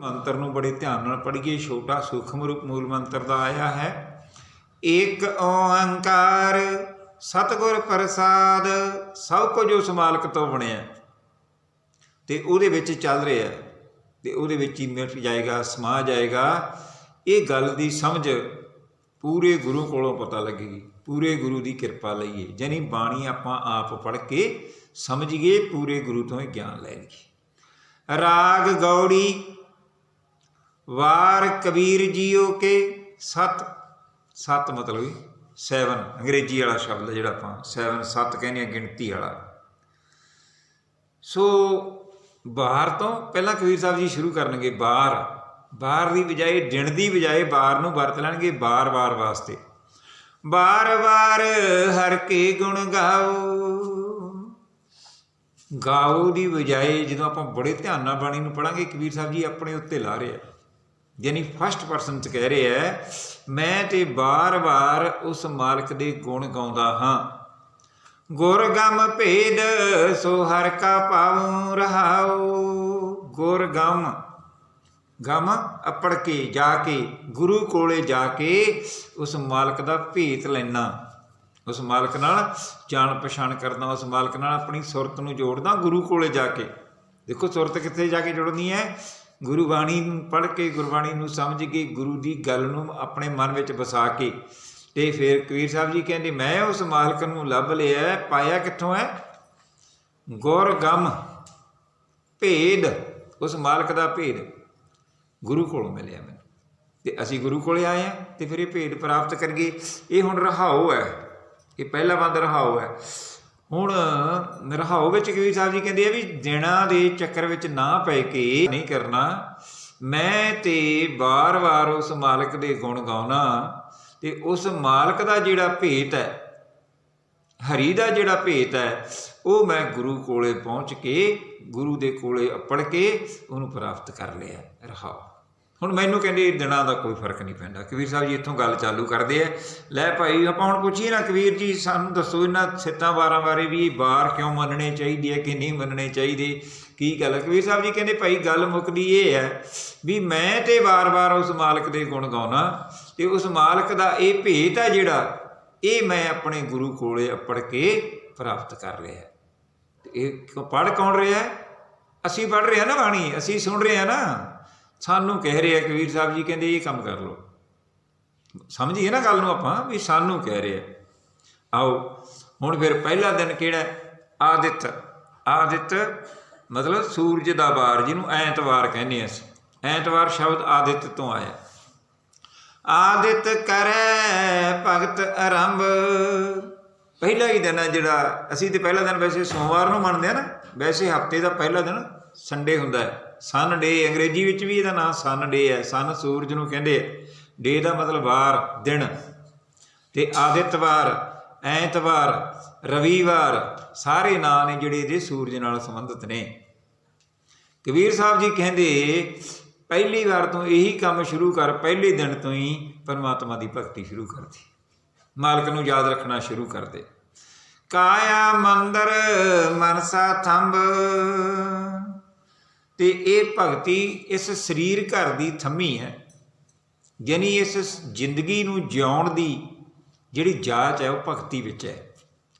ਮੰਤਰ ਨੂੰ ਬੜੇ ਧਿਆਨ ਨਾਲ ਪੜ੍ਹੀਏ, ਛੋਟਾ ਸੂਖਮ ਰੂਪ ਮੂਲ ਮੰਤਰ ਦਾ ਆਇਆ ਹੈ। ਏਕ ਓੰਕਾਰ ਸਤਿਗੁਰ ਪ੍ਰਸਾਦ, ਸਭ ਕੁਝ ਉਸ ਮਾਲਕ ਤੋਂ ਬਣਿਆ। ਤੇ ਉਹਦੇ ਵਿੱਚ ਚੱਲ ਰਿਹਾ ਹੈ। ਤੇ ਉਹਦੇ ਵਿੱਚ ਹੀ ਮਿਟ ਜਾਏਗਾ, ਸਮਾ ਜਾਏਗਾ। ਇਹ ਗੱਲ ਦੀ ਸਮਝ ਪੂਰੇ ਗੁਰੂ ਕੋਲੋਂ ਪਤਾ ਲੱਗੇਗੀ। ਪੂਰੇ ਗੁਰੂ ਦੀ ਕਿਰਪਾ ਲਈਏ। ਜਾਨੀ ਬਾਣੀ ਆਪਾਂ ਆਪ ਪੜ੍ਹ ਕੇ ਸਮਝੀਏ, ਪੂਰੇ ਗੁਰੂ ਤੋਂ ਹੀ ਗਿਆਨ ਲੈ ਲਈਏ ਰਾਗ ਗੌੜੀ ਵਾਰ ਕਬੀਰ ਜੀਓ ਕੇ ਸਤ। ਸਤ ਮਤਲਬ ਸੈਵਨ, ਅੰਗਰੇਜ਼ੀ ਵਾਲਾ ਸ਼ਬਦ ਜਿਹੜਾ ਆਪਾਂ ਸੈਵਨ, ਸੱਤ ਕਹਿੰਦੇ ਆ, ਗਿਣਤੀ ਵਾਲਾ। ਸੋ ਬਾਹਰ ਤੋਂ ਪਹਿਲਾਂ ਕਬੀਰ ਸਾਹਿਬ ਜੀ ਸ਼ੁਰੂ ਕਰਨਗੇ ਬਾਹਰ ਬਾਹਰ ਦੀ ਬਜਾਏ, ਦਿਨ ਦੀ ਬਜਾਏ ਬਾਹਰ ਨੂੰ ਵਰਤ ਲੈਣਗੇ ਬਾਰ-ਬਾਰ ਵਾਸਤੇ। ਬਾਰ-ਬਾਰ ਹਰ ਕੇ ਗੁਣ ਗਾਓ। ਗਾਓ ਦੀ ਬਜਾਏ ਜਦੋਂ ਆਪਾਂ ਬੜੇ ਧਿਆਨ ਨਾਲ ਬਾਣੀ ਨੂੰ ਪੜਾਂਗੇ, ਕਬੀਰ ਸਾਹਿਬ ਜੀ ਆਪਣੇ ਉੱਤੇ ਲਾ ਰਹੇ ਆ। ਯਾਨੀ ਫਸਟ ਪਰਸਨ ਚ ਕਹਿ ਰਿਹਾ ਆ ਮੈਂ ਤੇ ਬਾਰ-ਬਾਰ ਉਸ ਮਾਲਕ ਦੇ ਗੁਣ ਗਾਉਂਦਾ ਹਾਂ। ਗੁਰ ਗਮ ਭੇਦ ਸੋ ਹਰ ਕਾ ਪਾਉ ਰਹਾਉ। ਗੁਰ ਗਮ ਗਮ ਅਪੜ ਕੇ ਜਾ ਕੇ, ਗੁਰੂ ਕੋਲੇ ਜਾ ਕੇ ਉਸ ਮਾਲਕ ਦਾ ਭੇਤ ਲੈਣਾ ਉਸ ਮਾਲਕ ਨਾਲ ਜਾਣ ਪਛਾਣ ਕਰਦਾ, ਉਸ ਮਾਲਕ ਨਾਲ ਆਪਣੀ ਸੁਰਤ ਨੂੰ ਜੋੜਦਾ ਗੁਰੂ ਕੋਲੇ ਜਾ ਕੇ। ਦੇਖੋ ਸੁਰਤ ਕਿੱਥੇ ਜਾ ਕੇ ਜੁੜਨੀ ਹੈ? ਗੁਰੂ ਬਾਣੀ ਨੂੰ ਪੜ੍ਹ ਕੇ, ਗੁਰਬਾਣੀ ਨੂੰ ਸਮਝ ਕੇ, ਗੁਰੂ ਦੀ ਗੱਲ ਨੂੰ ਆਪਣੇ ਮਨ ਵਿੱਚ ਵਸਾ ਕੇ ਤੇ ਫਿਰ ਕਬੀਰ ਸਾਹਿਬ ਜੀ ਕਹਿੰਦੇ, ਮੈਂ ਉਸ ਮਾਲਕ ਨੂੰ ਲੱਭ ਲਿਆ, ਪਾਇਆ ਕਿੱਥੋਂ ਹੈ? ਗੁਰ ਗਮ ਭੇਦ, ਉਸ ਮਾਲਕ ਦਾ ਭੇਦ ਗੁਰੂ ਕੋਲੋਂ ਮਿਲਿਆ ਮੈਨੂੰ। ਤੇ ਅਸੀਂ ਗੁਰੂ ਕੋਲੇ ਆਏ ਆ ਤੇ ਫਿਰ ਇਹ ਭੇਦ ਪ੍ਰਾਪਤ ਕਰੀਏ ਇਹ ਹੁਣ ਰਹਾਉ ਹੈ, ਇਹ ਪਹਿਲਾ ਬੰਦ ਰਹਾਉ ਹੈ। ਹੁਣ ਰਹਾਉ ਵਿੱਚ ਕਬੀਰ ਸਾਹਿਬ ਜੀ ਕਹਿੰਦੇ ਆ ਵੀ ਦਿਨਾਂ ਦੇ ਚੱਕਰ ਵਿੱਚ ਨਾ ਪੈ ਕੇ ਨਹੀਂ ਕਰਨਾ, ਮੈਂ ਤੇ ਬਾਰ-ਬਾਰ ਉਸ ਮਾਲਕ ਦੇ ਗੁਣ ਗਾਉਣਾ ਤੇ ਉਸ ਮਾਲਕ ਦਾ ਜਿਹੜਾ ਭੇਤ ਹੈ, ਹਰੀ ਦਾ ਜਿਹੜਾ ਭੇਤ ਹੈ, ਉਹ ਮੈਂ ਗੁਰੂ ਕੋਲੇ ਪਹੁੰਚ ਕੇ, ਗੁਰੂ ਦੇ ਕੋਲੇ ਅਪੜ ਕੇ ਉਹਨੂੰ ਪ੍ਰਾਪਤ ਕਰ ਲਿਆ। ਰਹਾਓ। ਹੁਣ ਮੈਨੂੰ ਕਹਿੰਦੇ ਇਹ ਦਿਨਾਂ ਦਾ ਕੋਈ ਫ਼ਰਕ ਨਹੀਂ ਪੈਂਦਾ। ਕਬੀਰ ਸਾਹਿਬ ਜੀ ਇੱਥੋਂ ਗੱਲ ਚਾਲੂ ਕਰਦੇ ਆ। ਲੈ ਭਾਈ, ਆਪਾਂ ਹੁਣ ਪੁੱਛੀਏ ਨਾ, ਕਬੀਰ ਜੀ ਸਾਨੂੰ ਦੱਸੋ, ਇਹਨਾਂ ਸਿੱਤਾਂ ਵਾਰਾਂ ਬਾਰੇ ਵੀ ਇਹ ਬਾਰ ਕਿਉਂ ਮੰਨਣੇ ਚਾਹੀਦੇ ਆ ਕਿ ਨਹੀਂ ਮੰਨਣੇ ਚਾਹੀਦੇ? ਕੀ ਗੱਲ ਕਬੀਰ ਸਾਹਿਬ ਜੀ ਕਹਿੰਦੇ, ਭਾਈ ਗੱਲ ਮੁੱਕਦੀ ਇਹ ਹੈ ਵੀ ਮੈਂ ਤੇ ਵਾਰ-ਵਾਰ ਉਸ ਮਾਲਕ ਦੇ ਗੁਣ ਗਾਉਣਾ ਤੇ ਉਸ ਮਾਲਕ ਦਾ ਇਹ ਭੇਤ ਹੈ ਜਿਹੜਾ ਇਹ ਮੈਂ ਆਪਣੇ ਗੁਰੂ ਕੋਲੇ ਅਪੜ ਕੇ ਪ੍ਰਾਪਤ ਕਰ ਰਿਹਾ ਤੇ ਇਹ ਪੜ ਕੌਣ ਰਿਹਾ ਅਸੀਂ ਪੜ ਰਹੇ ਹਾਂ ਨਾ ਬਾਣੀ, ਅਸੀਂ ਸੁਣ ਰਹੇ ਹਾਂ ਨਾ। ਸਾਨੂੰ ਕਹਿ ਰਿਹਾ ਕਬੀਰ ਸਾਹਿਬ ਜੀ ਕਹਿੰਦੇ ਇਹ ਕੰਮ ਕਰ ਲਓ। ਸਮਝੀਏ ਨਾ ਗੱਲ ਨੂੰ ਆਪਾਂ ਵੀ ਸਾਨੂੰ ਕਹਿ ਰਿਹਾ। ਆਓ, ਹੁਣ ਫਿਰ ਪਹਿਲਾ ਦਿਨ ਕਿਹੜਾ? ਆਦਿਤ। ਆਦਿਤ ਮਤਲਬ ਸੂਰਜ ਦਾ ਵਾਰ, ਜਿਹਨੂੰ ਐਤਵਾਰ ਕਹਿੰਦੇ ਹਾਂ ਅਸੀਂ। ਐਤਵਾਰ ਸ਼ਬਦ ਆਦਿਤ ਤੋਂ ਆਇਆ। ਆਦਿਤ ਕਰੈ ਭਗਤ ਆਰੰਭ। ਪਹਿਲਾ ਹੀ ਦਿਨ ਹੈ ਜਿਹੜਾ, ਅਸੀਂ ਤੇ ਪਹਿਲਾ ਦਿਨ ਵੈਸੇ ਸੋਮਵਾਰ ਨੂੰ ਮੰਨਦੇ ਆ ਨਾ। ਵੈਸੇ ਹਫ਼ਤੇ ਦਾ ਪਹਿਲਾ ਦਿਨ ਸੰਡੇ ਹੁੰਦਾ ਹੈ। ਸਨ ਡੇ ਅੰਗਰੇਜ਼ੀ ਵਿੱਚ ਵੀ ਇਹਦਾ ਨਾਮ ਸਨ ਡੇ ਹੈ। ਸਨ ਸੂਰਜ ਨੂੰ ਕਹਿੰਦੇ ਡੇ ਦਾ ਮਤਲਬ ਵਾਰ, ਦਿਨ। ਤੇ ਆਦਿਤਵਾਰ, ਐਤਵਾਰ, ਰਵੀਵਾਰ, ਸਾਰੇ ਨਾਂ ਨੇ ਜਿਹੜੇ ਇਹਦੇ ਸੂਰਜ ਨਾਲ ਸੰਬੰਧਿਤ ਨੇ। ਕਬੀਰ ਸਾਹਿਬ ਜੀ ਕਹਿੰਦੇ, ਪਹਿਲੀ ਵਾਰ ਤੋਂ ਇਹੀ ਕੰਮ ਸ਼ੁਰੂ ਕਰ, ਪਹਿਲੇ ਦਿਨ ਤੋਂ ਹੀ ਪਰਮਾਤਮਾ ਦੀ ਭਗਤੀ ਸ਼ੁਰੂ ਕਰ ਦੇ ਮਾਲਕ ਨੂੰ ਯਾਦ ਰੱਖਣਾ ਸ਼ੁਰੂ ਕਰ ਦੇ। ਕਾਇਆ ਮੰਦਰ, ਮਨਸਾ ਥੰਬ। ਤੇ ਇਹ ਭਗਤੀ ਇਸ ਸਰੀਰ ਘਰ ਦੀ ਥੰਮੀ ਹੈ, ਯਾਨੀ ਇਸ ਜ਼ਿੰਦਗੀ ਨੂੰ ਜਿਉਣ ਦੀ ਜਿਹੜੀ ਜਾਚ ਹੈ, ਉਹ ਭਗਤੀ ਵਿੱਚ ਹੈ।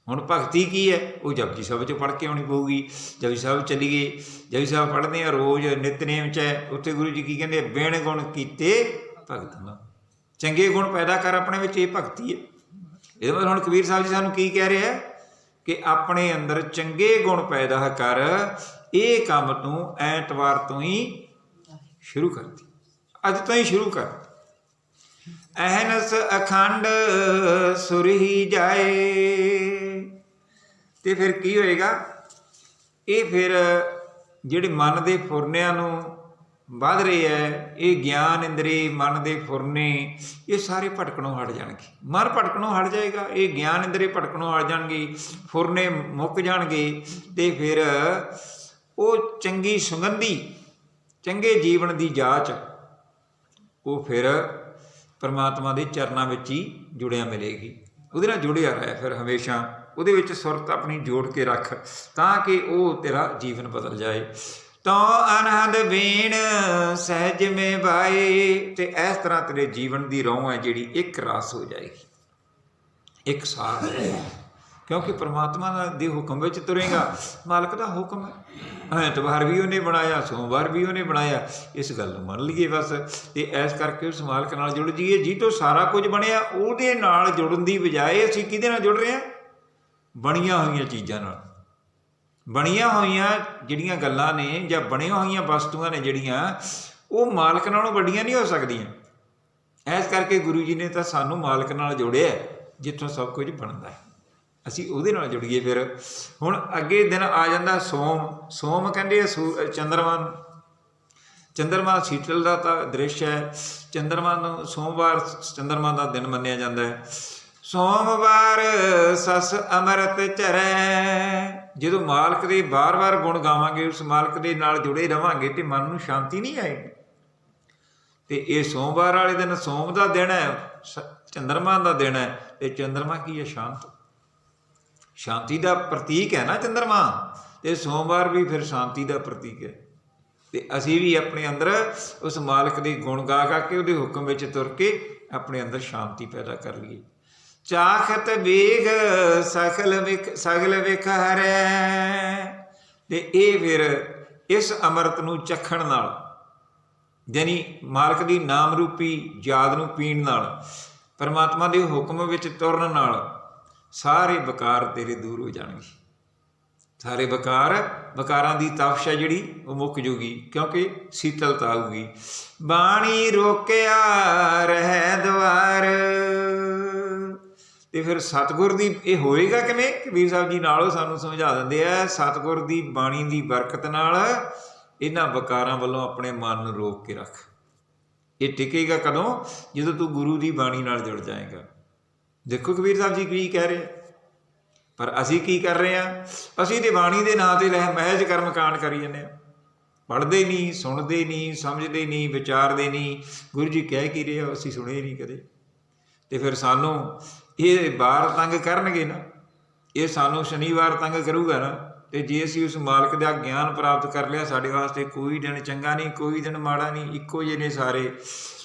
ਹੁਣ ਭਗਤੀ ਕੀ ਹੈ? ਉਹ ਜਪਜੀ ਸਾਹਿਬ ਚ ਪੜ੍ਹ ਕੇ ਆਉਣੀ ਪਊਗੀ। ਜਪਜੀ ਸਾਹਿਬ ਚੱਲੀਏ। ਜਪਜੀ ਸਾਹਿਬ ਪੜ੍ਹਦੇ ਆ ਰੋਜ਼ ਨਿਤਨੇਮ ਚ ਹੈ। ਉੱਥੇ ਗੁਰੂ ਜੀ ਕੀ ਕਹਿੰਦੇ ਬਿਨ ਗੁਣ ਕੀਤੇ ਭਗਤ ਚੰਗੇ ਗੁਣ ਪੈਦਾ ਕਰ ਆਪਣੇ ਵਿੱਚ, ਇਹ ਭਗਤੀ ਹੈ। ਇਹਦੇ ਮਤਲਬ ਹੁਣ ਕਬੀਰ ਸਾਹਿਬ ਜੀ ਸਾਨੂੰ ਕੀ ਕਹਿ ਰਿਹਾ ਆ ਕਿ ਆਪਣੇ ਅੰਦਰ ਚੰਗੇ ਗੁਣ ਪੈਦਾ ਕਰ ਇਹ ਕੰਮ ਤੂੰ ਐਤਵਾਰ ਤੋਂ ਹੀ ਸ਼ੁਰੂ ਕਰ ਦੀ ਅੱਜ ਤੋਂ ਹੀ ਸ਼ੁਰੂ ਕਰ ਅਹਨਸ ਅਖੰਡ ਸੁਰਹੀ ਜਾਏ। ਤੇ ਫਿਰ ਕੀ ਹੋਏਗਾ? ਇਹ ਫਿਰ ਜਿਹੜੇ ਮਨ ਦੇ ਫੁਰਨਿਆਂ ਨੂੰ ਵੱਧ ਰਹੇ ਹੈ ਇਹ ਗਿਆਨ ਇੰਦਰੀ ਮਨ ਦੇ ਫੁਰਨੇ, ਇਹ ਸਾਰੇ ਭਟਕਣੋਂ ਹਟ ਜਾਣਗੇ। ਮਨ ਭਟਕਣੋਂ ਹਟ ਜਾਏਗਾ, ਇਹ ਗਿਆਨ ਇੰਦਰੀ ਭਟਕਣੋਂ ਹਟ ਜਾਣਗੇ, ਫੁਰਨੇ ਮੁੱਕ ਜਾਣਗੇ ਤੇ ਫਿਰ ਉਹ ਚੰਗੀ ਸੁਗੰਧੀ, ਚੰਗੇ ਜੀਵਨ ਦੀ ਜਾਚ, ਉਹ ਫਿਰ ਪਰਮਾਤਮਾ ਦੇ ਚਰਨਾਂ ਵਿੱਚ ਹੀ ਜੁੜਿਆ ਮਿਲੇਗੀ। ਉਹਦੇ ਨਾਲ ਜੁੜਿਆ ਰਹਿ ਫਿਰ ਹਮੇਸ਼ਾ। ਉਹਦੇ ਵਿੱਚ ਸੁਰਤ ਆਪਣੀ ਜੋੜ ਕੇ ਰੱਖ ਤਾਂ ਕਿ ਉਹ ਤੇਰਾ ਜੀਵਨ ਬਦਲ ਜਾਏ। ਤੋ ਅਨਹਦ ਬੀਣ ਸਹਿਜ ਮੇ ਬਾਈ ਤੇ ਇਸ ਤਰ੍ਹਾਂ ਤੇਰੇ ਜੀਵਨ ਦੀ ਰੌਂ ਹੈ ਜਿਹੜੀ ਇੱਕ ਰਸ ਹੋ ਜਾਏਗੀ। ਇੱਕ ਸਾਥ ਹੋ। ਜਾਏਗੀ। ਕਿਉਂਕਿ ਪ੍ਰਮਾਤਮਾ ਦੇ ਹੁਕਮ ਵਿੱਚ ਤੁਰੇਗਾ, ਮਾਲਕ ਦਾ ਹੁਕਮ ਹੈ, ਐਤਵਾਰ ਵੀ ਉਹਨੇ ਬਣਾਇਆ, ਸੋਮਵਾਰ ਵੀ ਉਹਨੇ ਬਣਾਇਆ, ਇਸ ਗੱਲ ਨੂੰ ਮੰਨ ਲਈਏ ਬਸ। ਤੇ ਐਸ ਕਰਕੇ ਉਸ ਮਾਲਕ ਨਾਲ ਜੁੜ ਜਾਈਏ, ਜੀ ਤੋਂ ਸਾਰਾ ਕੁਝ ਬਣਿਆ, ਉਹਦੇ ਨਾਲ ਜੁੜਨ ਦੀ ਬਜਾਏ ਅਸੀਂ ਕਿਹਦੇ ਨਾਲ ਜੁੜ ਰਹੇ ਹਾਂ? ਬਣੀਆਂ ਹੋਈਆਂ ਚੀਜ਼ਾਂ ਨਾਲ। ਬਣੀਆਂ ਹੋਈਆਂ ਜਿਹੜੀਆਂ ਗੱਲਾਂ ਨੇ ਜਾਂ ਬਣੀਆਂ ਹੋਈਆਂ ਵਸਤੂਆਂ ਨੇ ਜਿਹੜੀਆਂ, ਉਹ ਮਾਲਕ ਨਾਲੋਂ ਵੱਡੀਆਂ ਨਹੀਂ ਹੋ ਸਕਦੀਆਂ। ਐਸ ਕਰਕੇ ਗੁਰੂ ਜੀ ਨੇ ਤਾਂ ਸਾਨੂੰ ਮਾਲਕ ਨਾਲ ਜੋੜਿਆ, ਜਿੱਥੋਂ ਸਭ ਕੁਝ ਬਣਦਾ ਹੈ। ਅਸੀਂ ਉਹਦੇ ਨਾਲ ਜੁੜੀਏ ਫਿਰ। ਹੁਣ ਅੱਗੇ ਦਿਨ ਆ ਜਾਂਦਾ ਸੋਮ। ਸੋਮ ਕਹਿੰਦੇ ਆ ਸੂ- ਚੰਦਰਮਾ ਚੰਦਰਮਾ ਸੀਤਲ ਦਾ ਤਾਂ ਦ੍ਰਿਸ਼ ਹੈ। ਚੰਦਰਮਾ ਨੂੰ ਸੋਮਵਾਰ ਚੰਦਰਮਾ ਦਾ ਦਿਨ ਮੰਨਿਆ ਜਾਂਦਾ ਹੈ। ਸੋਮਵਾਰ ਸਸ ਅਮਰਤ ਚਰੈ। ਜਦੋਂ ਮਾਲਕ ਦੇ ਬਾਰ-ਬਾਰ ਗੁਣ ਗਾਵਾਂਗੇ, ਉਸ ਮਾਲਕ ਦੇ ਨਾਲ ਜੁੜੇ ਰਵਾਂਗੇ ਤੇ ਮਨ ਨੂੰ ਸ਼ਾਂਤੀ ਨਹੀਂ ਆਏਗੀ। ਤੇ ਇਹ ਸੋਮਵਾਰ ਵਾਲੇ ਦਿਨ ਸੋਮ ਦਾ ਦਿਨ ਹੈ, ਸ- ਚੰਦਰਮਾ ਦਾ ਦਿਨ ਹੈ ਤੇ ਚੰਦਰਮਾ ਕੀ ਹੈ? ਸ਼ਾਂਤ। ਸ਼ਾਂਤੀ ਦਾ ਪ੍ਰਤੀਕ ਹੈ ਨਾ ਚੰਦਰਮਾ, ਤੇ ਸੋਮਵਾਰ ਵੀ ਫਿਰ ਸ਼ਾਂਤੀ ਦਾ ਪ੍ਰਤੀਕ ਹੈ। ਤੇ ਅਸੀਂ ਵੀ ਆਪਣੇ ਅੰਦਰ ਉਸ ਮਾਲਕ ਦੇ ਗੁਣ ਗਾ ਗਾ ਕੇ ਉਹਦੇ ਹੁਕਮ ਵਿੱਚ ਤੁਰ ਕੇ ਆਪਣੇ ਅੰਦਰ ਸ਼ਾਂਤੀ ਪੈਦਾ ਕਰ ਲਈਏ। ਚਾਖਤ ਵੇਗ ਸਖਲ ਵਿਖ ਸਗਲ ਵਿਖ ਹਰੈ। ਤੇ ਇਹ ਫਿਰ ਇਸ ਅੰਮ੍ਰਿਤ ਨੂੰ ਚਖਣ ਨਾਲ, ਯਾਨੀ ਮਾਲਕ ਦੀ ਨਾਮ ਰੂਪੀ ਯਾਦ ਨੂੰ ਪੀਣ ਨਾਲ, ਪਰਮਾਤਮਾ ਦੇ ਹੁਕਮ ਵਿੱਚ ਤੁਰਨ ਨਾਲ ਸਾਰੇ ਵਿਕਾਰ ਤੇਰੇ ਦੂਰ ਹੋ ਜਾਣਗੇ। ਸਾਰੇ ਵਿਕਾਰ, ਵਿਕਾਰਾਂ ਦੀ ਤਪਸ਼ ਹੈ ਜਿਹੜੀ, ਉਹ ਮੁੱਕ ਜੂਗੀ, ਕਿਉਂਕਿ ਸੀਤਲਤਾ ਆਊਗੀ। ਬਾਣੀ ਰੋਕਿਆ ਰਹਿ ਦਵਾਰ। ਤੇ ਫਿਰ ਸਤਿਗੁਰ ਦੀ, ਇਹ ਹੋਏਗਾ ਕਿਵੇਂ? ਕਬੀਰ ਸਾਹਿਬ ਜੀ ਨਾਲੋਂ ਸਾਨੂੰ ਸਮਝਾ ਦਿੰਦੇ ਆ, ਸਤਿਗੁਰ ਦੀ ਬਾਣੀ ਦੀ ਬਰਕਤ ਨਾਲ ਇਹਨਾਂ ਵਿਕਾਰਾਂ ਵੱਲੋਂ ਆਪਣੇ ਮਨ ਨੂੰ ਰੋਕ ਕੇ ਰੱਖ। ਇਹ ਟਿਕੇਗਾ ਕਦੋਂ? ਜਦੋਂ ਤੂੰ ਗੁਰੂ ਦੀ ਬਾਣੀ ਨਾਲ ਜੁੜ ਜਾਏਗਾ। ਦੇਖੋ ਕਬੀਰ ਸਾਹਿਬ ਜੀ ਕੀ ਕਹਿ ਰਹੇ ਪਰ ਅਸੀਂ ਕੀ ਕਰ ਰਹੇ ਆ? ਅਸੀਂ ਤੇ ਬਾਣੀ ਦੇ ਨਾਂ ਤੇ ਰਹਿ ਮਹਿਜ ਕਰਮ ਕਾਂਡ ਕਰੀ ਜਾਂਦੇ ਆ। ਪੜ੍ਹਦੇ ਨਹੀਂ, ਸੁਣਦੇ ਨਹੀਂ, ਸਮਝਦੇ ਨਹੀਂ, ਵਿਚਾਰਦੇ ਨਹੀਂ। ਗੁਰੂ ਜੀ ਕਹਿ ਕੀ ਰਹੇ ਆ, ਅਸੀਂ ਸੁਣੇ ਨਹੀਂ ਕਦੇ। ਤੇ ਫਿਰ ਸਾਨੂੰ ਇਹ ਬਾਰ ਤੰਗ ਕਰਨਗੇ ਨਾ। ਇਹ ਸਾਨੂੰ ਸ਼ਨੀਵਾਰ ਤੰਗ ਕਰੂਗਾ ਨਾ। ਤੇ ਜੇ ਅਸੀਂ ਉਸ ਮਾਲਕ ਦਾ ਗਿਆਨ ਪ੍ਰਾਪਤ ਕਰ ਲਿਆ, ਸਾਡੇ ਵਾਸਤੇ ਕੋਈ ਦਿਨ ਚੰਗਾ ਨਹੀਂ, ਕੋਈ ਦਿਨ ਮਾੜਾ ਨਹੀਂ, ਇੱਕੋ ਜਿਹੇ ਨੇ ਸਾਰੇ।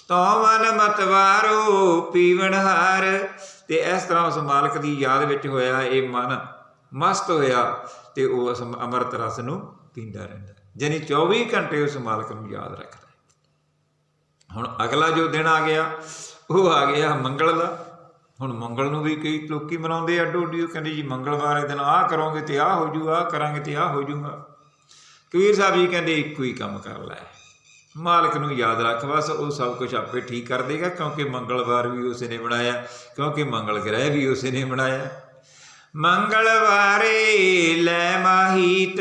ਤੋ ਮਨ ਮਤਵਾਰੋ ਪੀਵਨ ਹਾਰ। ਤੇ ਇਸ ਤਰ੍ਹਾਂ ਉਸ ਮਾਲਕ ਦੀ ਯਾਦ ਵਿੱਚ ਹੋਇਆ ਇਹ ਮਨ ਮਸਤ ਹੋਇਆ ਤੇ ਉਹ ਉਸ ਅੰਮ੍ਰਿਤ ਰਸ ਨੂੰ ਪੀਂਦਾ ਰਹਿੰਦਾ। ਜਾਨੀ 24 ਘੰਟੇ ਉਸ ਮਾਲਕ ਨੂੰ ਯਾਦ ਰੱਖਦਾ ਹੁਣ ਅਗਲਾ ਜੋ ਦਿਨ ਆ ਗਿਆ, ਉਹ ਆ ਗਿਆ ਮੰਗਲ ਦਾ। ਹੁਣ ਮੰਗਲ ਨੂੰ ਵੀ ਕਈ ਲੋਕੀ ਮਨਾਉਂਦੇ ਆ ਅੱਡੋ ਅੱਡੀ ਕਹਿੰਦੇ ਜੀ ਮੰਗਲਵਾਰ ਦੇ ਦਿਨ ਆਹ ਕਰੋਗੇ ਤੇ ਆਹ ਹੋ ਜੂ, ਆਹ ਕਰਾਂਗੇ ਤੇ ਆਹ ਹੋ ਜੂਗਾ। ਕਬੀਰ ਸਾਹਿਬ ਜੀ ਕਹਿੰਦੇ ਇੱਕੋ ਹੀ ਕੰਮ ਕਰ ਲੈ। ਮਾਲਕ ਨੂੰ ਯਾਦ ਰੱਖ, ਬਸ ਉਹ ਸਭ ਕੁਝ ਆਪੇ ਠੀਕ ਕਰ ਦੇਗਾ, ਕਿਉਂਕਿ ਮੰਗਲਵਾਰ ਵੀ ਉਸੇ ਨੇ ਬਣਾਇਆ, ਕਿਉਂਕਿ ਮੰਗਲ ਗ੍ਰਹਿ ਵੀ ਉਸੇ ਨੇ ਬਣਾਇਆ। ਮੰਗਲਵਾਰੇ ਲੈ ਮਾਹੀਤ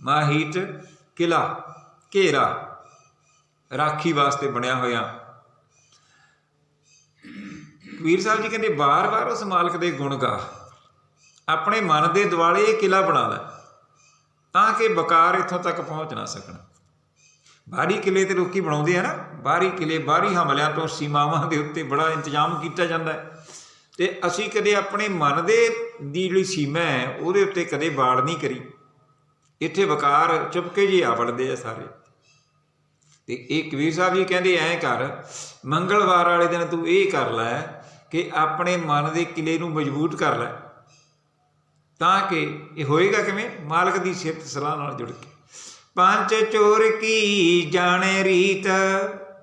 ਮਾਹੀਤ ਕਿਲਾ, ਘੇਰਾ, ਰਾਖੀ ਵਾਸਤੇ ਬਣਿਆ ਹੋਇਆ। ਕਬੀਰ ਸਾਹਿਬ ਜੀ ਕਹਿੰਦੇ ਬਾਰ-ਬਾਰ ਉਸ ਮਾਲਕ ਦੇ ਗੁਣ ਗਾ। ਆਪਣੇ ਮਨ ਦੇ ਦਿਵਾਲੇ ਇਹ ਕਿਲਾ ਬਣਾ ਲੈ, ਤਾਂ ਕਿ ਬਕਾਰ ਇੱਥੋਂ ਤੱਕ ਪਹੁੰਚ ਨਾ ਸਕਣ। ਬਾਹਰੀ ਕਿਲੇ ਤੇ ਲੋਕੀ ਬਣਾਉਂਦੇ ਆ ਨਾ ਬਾਹਰੀ ਕਿਲੇ ਬਾਹਰੀ ਹਮਲਿਆਂ ਤੋਂ ਸੀਮਾਵਾਂ ਦੇ ਉੱਤੇ ਬੜਾ ਇੰਤਜ਼ਾਮ ਕੀਤਾ ਜਾਂਦਾ ਹੈ। ਤੇ ਅਸੀਂ ਕਦੇ ਆਪਣੇ ਮਨ ਦੇ ਦੀ ਜਿਹੜੀ ਸੀਮਾ ਹੈ, ਉਹਦੇ ਉੱਤੇ ਕਦੇ ਬਾੜ ਨਹੀਂ ਕਰੀ। ਇੱਥੇ ਵਕਾਰ ਚੁਪਕੇ ਜੀ ਆ ਵੜਦੇ ਆ ਸਾਰੇ। ਤੇ ਇਹ ਕਬੀਰ ਸਾਹਿਬ ਜੀ ਕਹਿੰਦੇ, ਐਂ ਕਰ, ਮੰਗਲਵਾਰ ਵਾਲੇ ਦਿਨ ਤੂੰ ਇਹ ਕਰ ਲੈ ਕਿ ਆਪਣੇ ਮਨ ਦੇ ਕਿਲੇ ਨੂੰ ਮਜ਼ਬੂਤ ਕਰ ਲੈ, ਤਾਂ ਕਿ ਇਹ ਹੋਏਗਾ ਕਿਵੇਂ? ਮਾਲਕ ਦੀ ਸਿਫਤ ਸਲਾਹ ਨਾਲ ਜੁੜ ਕੇ। ਪੰਜ ਚੋਰ ਕੀ ਜਾਣੇ ਰੀਤ?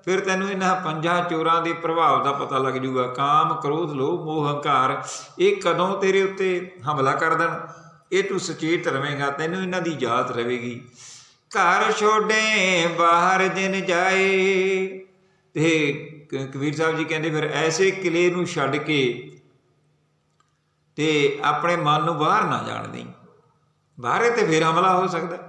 ਫਿਰ ਤੈਨੂੰ ਇਹਨਾਂ ਪੰਜਾਂ ਚੋਰਾਂ ਦੇ ਪ੍ਰਭਾਵ ਦਾ ਪਤਾ ਲੱਗ ਜੂਗਾ। ਕਾਮ, ਕ੍ਰੋਧ, ਲੋਭ, ਮੋਹ, ਹੰਕਾਰ, ਇਹ ਕਦੋਂ ਤੇਰੇ ਉੱਤੇ ਹਮਲਾ ਕਰ ਦੇਣ? ਇਹ ਤੂੰ ਸੁਚੇਤ ਰਵੇਂਗਾ, ਤੈਨੂੰ ਇਹਨਾਂ ਦੀ ਯਾਦ ਰਹੇਗੀ ਘਰ ਛੋੜੇ ਬਾਹਰ ਦਿਨ ਜਾਏ। ਤੇ ਕਬੀਰ ਸਾਹਿਬ ਜੀ ਕਹਿੰਦੇ ਫਿਰ ਐਸੇ ਕਿਲੇ ਨੂੰ ਛੱਡ ਕੇ ਤੇ ਆਪਣੇ ਮਨ ਨੂੰ ਬਾਹਰ ਨਾ ਜਾਣ ਦੇਈ। ਬਾਹਰੇ ਤੇ ਫੇਰ ਹਮਲਾ ਹੋ ਸਕਦਾ।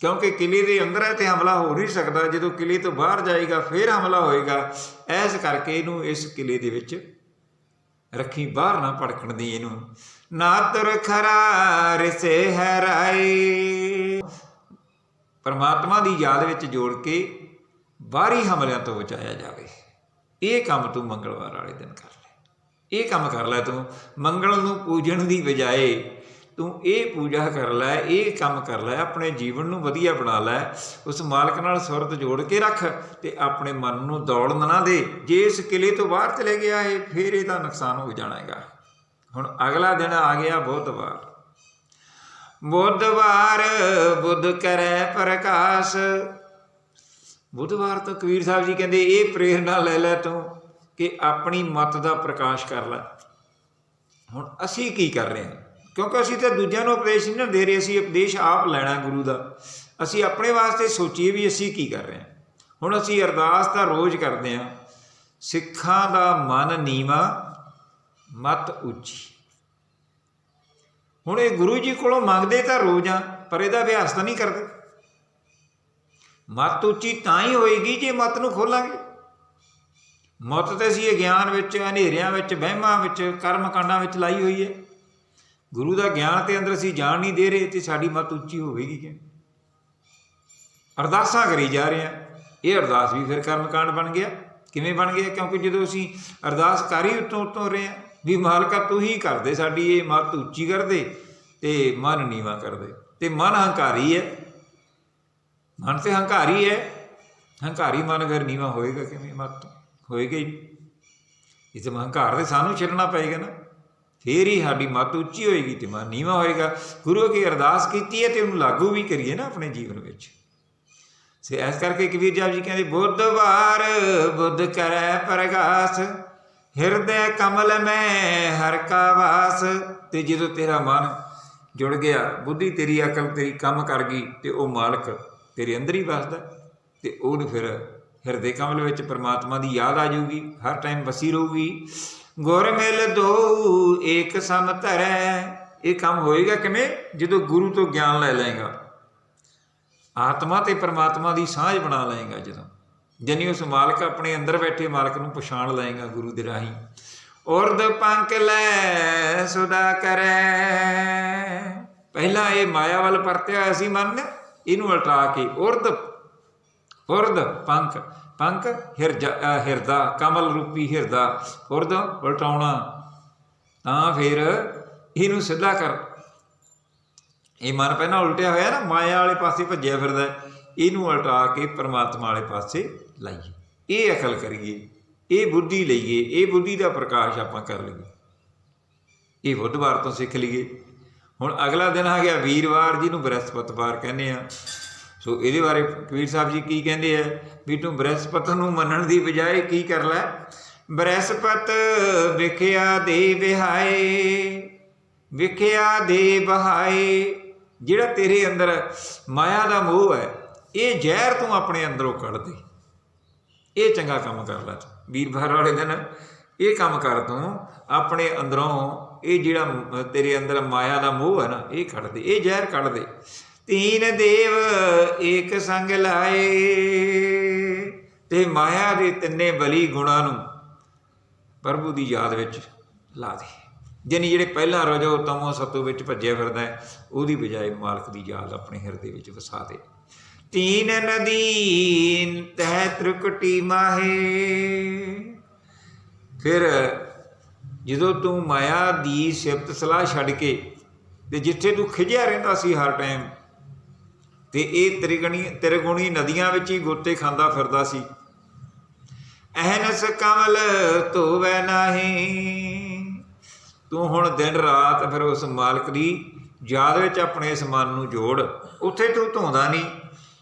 ਕਿਉਂਕਿ ਕਿਲੇ ਦੇ ਅੰਦਰ ਹੈ ਤੇ ਹਮਲਾ ਹੋ ਨਹੀਂ ਸਕਦਾ, ਜਦੋਂ ਕਿਲੇ ਤੋਂ ਬਾਹਰ ਜਾਏਗਾ, ਫੇਰ ਹਮਲਾ ਹੋਏਗਾ। ਐਸ ਕਰਕੇ ਇਹਨੂੰ ਇਸ ਕਿਲੇ ਦੇ ਵਿੱਚ ਰੱਖੀ, ਬਾਹਰ ਨਾ ਭੜਕਣ ਦੀ ਇਹਨੂੰ। ਨਾ ਤੁਰ ਖਰਾ ਰਿਸੇ ਹਰਾਈ ਪਰਮਾਤਮਾ ਦੀ ਯਾਦ ਵਿੱਚ ਜੋੜ ਕੇ ਬਾਹਰੀ ਹਮਲਿਆਂ ਤੋਂ ਬਚਾਇਆ ਜਾਵੇ। ਇਹ ਕੰਮ ਤੂੰ ਮੰਗਲਵਾਰ ਵਾਲੇ ਦਿਨ ਕਰ ਲੈ। ਇਹ ਕੰਮ ਕਰ ਲੈ ਤੂੰ। ਮੰਗਲ ਨੂੰ ਪੂਜਣ ਦੀ ਬਜਾਏ ਤੂੰ ਇਹ ਪੂਜਾ ਕਰ ਲੈ, ਇਹ ਕੰਮ ਕਰ ਲੈ, ਆਪਣੇ ਜੀਵਨ ਨੂੰ ਵਧੀਆ ਬਣਾ ਲੈ, ਉਸ ਮਾਲਕ ਨਾਲ ਸੁਰਤ ਜੋੜ ਕੇ ਰੱਖ ਤੇ ਆਪਣੇ ਮਨ ਨੂੰ ਦੌੜਨ ਨਾ ਦੇ। ਜੇ ਇਸ ਕਿਲੇ ਤੋਂ ਬਾਹਰ ਚਲੇ ਗਿਆ ਇਹ ਫਿਰ ਇਹਦਾ ਨੁਕਸਾਨ ਹੋ ਜਾਣਾ ਹੈਗਾ। ਹੁਣ ਅਗਲਾ ਦਿਨ ਆ ਗਿਆ ਬੁੱਧਵਾਰ। ਬੁੱਧਵਾਰ, ਬੁੱਧ ਕਰੈ ਪ੍ਰਕਾਸ਼। ਬੁੱਧਵਾਰ ਤੋਂ ਕਬੀਰ ਸਾਹਿਬ ਜੀ ਕਹਿੰਦੇ, ਇਹ ਪ੍ਰੇਰਣਾ ਲੈ ਲੈ ਤੂੰ ਕਿ ਆਪਣੀ ਮਤ ਦਾ ਪ੍ਰਕਾਸ਼ ਕਰ ਲੈ। ਹੁਣ ਅਸੀਂ ਕੀ ਕਰ ਰਹੇ ਹਾਂ? ਕਿਉਂਕਿ ਅਸੀਂ ਤਾਂ ਦੂਜਿਆਂ ਨੂੰ ਉਪਦੇਸ਼ ਨਹੀਂ ਨਾ ਦੇ ਰਹੇ, ਅਸੀਂ ਉਪਦੇਸ਼ ਆਪ ਲੈਣਾ ਗੁਰੂ ਦਾ। ਅਸੀਂ ਆਪਣੇ ਵਾਸਤੇ ਸੋਚੀਏ ਵੀ ਅਸੀਂ ਕੀ ਕਰ ਰਹੇ ਹਾਂ। ਹੁਣ ਅਸੀਂ ਅਰਦਾਸ ਤਾਂ ਰੋਜ਼ ਕਰਦੇ ਹਾਂ, ਸਿੱਖਾਂ ਦਾ ਮਨ ਨੀਵਾ, ਮਤ ਉੱਚੀ। ਹੁਣ ਇਹ ਗੁਰੂ ਜੀ ਕੋਲੋਂ ਮੰਗਦੇ ਤਾਂ ਰੋਜ਼ ਆ, ਪਰ ਇਹਦਾ ਅਭਿਆਸ ਤਾਂ ਨਹੀਂ ਕਰਦੇ। ਮਤ ਉੱਚੀ ਤਾਂ ਹੀ ਹੋਏਗੀ ਜੇ ਮਤ ਨੂੰ ਖੋਲਾਂਗੇ। ਮਤ ਤੇ ਅਸੀਂ ਗਿਆਨ ਵਿੱਚ, ਹਨੇਰਿਆਂ ਵਿੱਚ, ਵਹਿਮਾਂ ਵਿੱਚ, ਕਰਮ ਕਾਂਡਾਂ ਵਿੱਚ ਲਾਈ ਹੋਈ ਹੈ। ਗੁਰੂ ਦਾ ਗਿਆਨ ਤੇ ਅੰਦਰ ਅਸੀਂ ਜਾਣ ਨਹੀਂ ਦੇ ਰਹੇ ਤੇ ਸਾਡੀ ਮਤ ਉੱਚੀ ਹੋਵੇਗੀ ਕਿ ਅਰਦਾਸਾਂ ਕਰੀ ਜਾ ਰਹੇ ਹਾਂ। ਇਹ ਅਰਦਾਸ ਵੀ ਫਿਰ ਕਰਮ ਕਾਂਡ ਬਣ ਗਿਆ। ਕਿਵੇਂ ਬਣ ਗਿਆ? ਕਿਉਂਕਿ ਜਦੋਂ ਅਸੀਂ ਅਰਦਾਸ ਕਰ ਹੀ ਉੱਤੋਂ ਉੱਤੋਂ ਰਹੇ ਹਾਂ ਵੀ ਮਾਲਕਾ ਤੂੰ ਹੀ ਕਰਦੇ ਸਾਡੀ ਇਹ ਮਤ ਉੱਚੀ ਕਰ ਦੇ ਤੇ ਮਨ ਨੀਵਾ ਕਰ ਦੇ ਤੇ ਮਨ ਹੰਕਾਰੀ ਹੈ। ਮਨ ਤੇ ਹੰਕਾਰੀ ਹੈ। ਹੰਕਾਰੀ ਮਨ ਫਿਰ ਨੀਵਾ ਹੋਏਗਾ ਕਿਵੇਂ? ਮਤ ਹੋਏਗਾ। ਹੀ ਇਸ ਹੰਕਾਰ ਦੇ ਸਾਨੂੰ ਛੱਡਣਾ ਪਏਗਾ ਨਾ। ਫੇਰ ਹੀ ਸਾਡੀ ਮੱਤ ਉੱਚੀ ਹੋਏਗੀ ਤੇ ਮਨ ਨੀਵਾ ਹੋਏਗਾ। ਗੁਰੂ ਕੀ ਅਰਦਾਸ ਕੀਤੀ ਹੈ ਤੇ ਉਹਨੂੰ ਲਾਗੂ ਵੀ ਕਰੀਏ ਨਾ ਆਪਣੇ ਜੀਵਨ ਵਿੱਚ। ਸੇ ਇਸ ਕਰਕੇ ਕਬੀਰ ਸਾਹਿਬ ਜੀ ਕਹਿੰਦੇ, ਬੁੱਧਵਾਰ, ਬੁੱਧ ਕਰੈ ਪ੍ਰਗਾਸ, ਹਿਰਦੇ ਕਮਲ ਮੈਂ ਹਰ ਕਾ ਵਾਸ। ਤੇ ਜਦੋਂ ਤੇਰਾ ਮਨ ਜੁੜ ਗਿਆ, ਬੁੱਧੀ ਤੇਰੀ ਅਕਲ, ਤੇਰੀ ਕੰਮ ਕਰ ਗਈ ਤੇ ਉਹ ਮਾਲਕ ਤੇਰੇ ਅੰਦਰ ਹੀ ਵਸਦਾ ਤੇ ਉਹਨੂੰ ਫਿਰ ਹਿਰਦੇ ਕਮਲ ਵਿੱਚ ਪਰਮਾਤਮਾ ਦੀ ਯਾਦ ਆ ਜਾਊਗੀ, ਹਰ ਟਾਈਮ ਵਸੀ ਰਹੂਗੀ। ਗੁਰ ਮਿਲ ਦੋ, ਏਕ ਸਮ ਧਰੈ। ਇਹ ਕੰਮ ਹੋਏਗਾ ਕਿਵੇਂ? ਜਦੋਂ ਗੁਰੂ ਤੋਂ ਗਿਆਨ ਲੈ ਲਏਗਾ। ਆਤਮਾ ਤੇ ਪ੍ਰਮਾਤਮਾ ਦੀ ਸਾਂਝ ਬਣਾ ਲਏਗਾ ਜਦੋਂ। ਜਨੀ ਉਸ ਮਾਲਕ ਆਪਣੇ ਅੰਦਰ ਬੈਠੇ ਮਾਲਕ ਨੂੰ ਪਛਾਣ ਲਏਗਾ ਗੁਰੂ ਦੇ ਰਾਹੀਂ। ਉਰਦ ਪੰਕ ਲੈ, ਸੁਦਾ ਕਰੈ। ਪਹਿਲਾਂ ਇਹ ਮਾਇਆ ਵੱਲ ਪਰਤਿਆ ਹੋਇਆ ਸੀ ਮਨ, ਇਹਨੂੰ ਉਲਟਾ ਕੇ ਉਰਦ ਉਰਦ ਪੰਕ। ਪੰਕ, ਹਿਰਜਾ ਹਿਰਦਾ ਕਮਲ ਰੂਪੀ ਹਿਰਦਾ ਫੁਰਦ ਉਲਟਾਉਣਾ ਤਾਂ ਫਿਰ ਇਹਨੂੰ ਸਿੱਧਾ ਕਰ। ਇਹ ਮਨ ਪਹਿਲਾਂ ਉਲਟਿਆ ਹੋਇਆ ਨਾ, ਮਾਇਆ ਵਾਲੇ ਪਾਸੇ ਭੱਜਿਆ ਫਿਰਦਾ ਇਹਨੂੰ ਉਲਟਾ ਕੇ ਪਰਮਾਤਮਾ ਵਾਲੇ ਪਾਸੇ ਲਾਈਏ। ਇਹ ਅਕਲ ਕਰੀਏ, ਇਹ ਬੁੱਧੀ ਲਈਏ, ਇਹ ਬੁੱਧੀ ਦਾ ਪ੍ਰਕਾਸ਼ ਆਪਾਂ ਕਰ ਲਈਏ। ਇਹ ਬੁੱਧਵਾਰ ਤੋਂ ਸਿੱਖ ਲਈਏ। ਹੁਣ ਅਗਲਾ ਦਿਨ ਆ ਗਿਆ, ਵੀਰਵਾਰ ਜਿਹਨੂੰ ਬ੍ਰਹਸਪਤਵਾਰ ਕਹਿੰਦੇ ਆ। ਸੋ ਇਹਦੇ ਬਾਰੇ ਕਬੀਰ ਸਾਹਿਬ ਜੀ ਕੀ ਕਹਿੰਦੇ ਆ? ਵੀ ਤੂੰ ਬ੍ਰਹਸਪਤ ਨੂੰ ਮੰਨਣ ਦੀ ਬਜਾਏ ਕੀ ਕਰ ਲੈ? ਬ੍ਰਹਸਪਤ ਵਿਖਿਆ ਦੇ ਵਿਹਾਏ, ਵਿਖਿਆ ਦੇ ਬਹਾਏ। ਜਿਹੜਾ ਤੇਰੇ ਅੰਦਰ ਮਾਇਆ ਦਾ ਮੋਹ ਹੈ, ਇਹ ਜ਼ਹਿਰ ਤੂੰ ਆਪਣੇ ਅੰਦਰੋਂ ਕੱਢ ਦੇ। ਇਹ ਚੰਗਾ ਕੰਮ ਕਰ ਲੈ ਤੂੰ। ਵੀਰਵਾਰ ਵਾਲੇ ਦਿਨ ਇਹ ਕੰਮ ਕਰ ਤੂੰ, ਆਪਣੇ ਅੰਦਰੋਂ ਇਹ ਜਿਹੜਾ ਤੇਰੇ ਅੰਦਰ ਮਾਇਆ ਦਾ ਮੋਹ ਹੈ ਨਾ, ਇਹ ਕੱਢ ਦੇ। ਇਹ ਜ਼ਹਿਰ ਕੱਢ ਦੇ। ਤੀਨ ਦੇਵ ਏਕ ਸੰਗ ਲਾਏ। ਤੇ ਮਾਇਆ ਦੇ ਤਿੰਨੇ ਬਲੀ ਗੁਣਾਂ ਨੂੰ ਪ੍ਰਭੂ ਦੀ ਯਾਦ ਵਿੱਚ ਲਾ ਦੇ। ਜਾਨੀ ਜਿਹੜੇ ਪਹਿਲਾਂ ਰਜੋ ਤਮੋ ਸਤੋ ਵਿੱਚ ਭੱਜਿਆ ਫਿਰਦਾ ਹੈ, ਉਹਦੀ ਬਜਾਏ ਮਾਲਕ ਦੀ ਯਾਦ ਆਪਣੇ ਹਿਰਦੇ ਵਿੱਚ ਵਸਾ ਦੇ। ਤੀਨ ਨਦੀਨ ਤਹਿ ਤ੍ਰਿਕਟੀ ਮਾਹੇ। ਫਿਰ ਜਦੋਂ ਤੂੰ ਮਾਇਆ ਦੀ ਸਿਫਤ ਸਲਾਹ ਛੱਡ ਕੇ ਤੇ ਜਿੱਥੇ ਤੂੰ ਖਿਜਿਆ ਰਹਿੰਦਾ ਸੀ ਹਰ ਟਾਈਮ ਤੇ ਇਹ ਤ੍ਰਿਗਣੀ ਤ੍ਰਿਗੁਣੀ ਨਦੀਆਂ ਵਿੱਚ ਹੀ ਗੋਤੇ ਖਾਂਦਾ ਫਿਰਦਾ ਸੀ। ਅਹਨਸ ਕਮਲ ਧੋਵੈ ਨਾਹੀ। ਤੂੰ ਹੁਣ ਦਿਨ ਰਾਤ ਫਿਰ ਉਸ ਮਾਲਕ ਦੀ ਯਾਦ ਵਿੱਚ ਆਪਣੇ ਇਸ ਮਨ ਨੂੰ ਜੋੜ। ਉੱਥੇ ਤੂੰ ਧੋਂਦਾ ਨਹੀਂ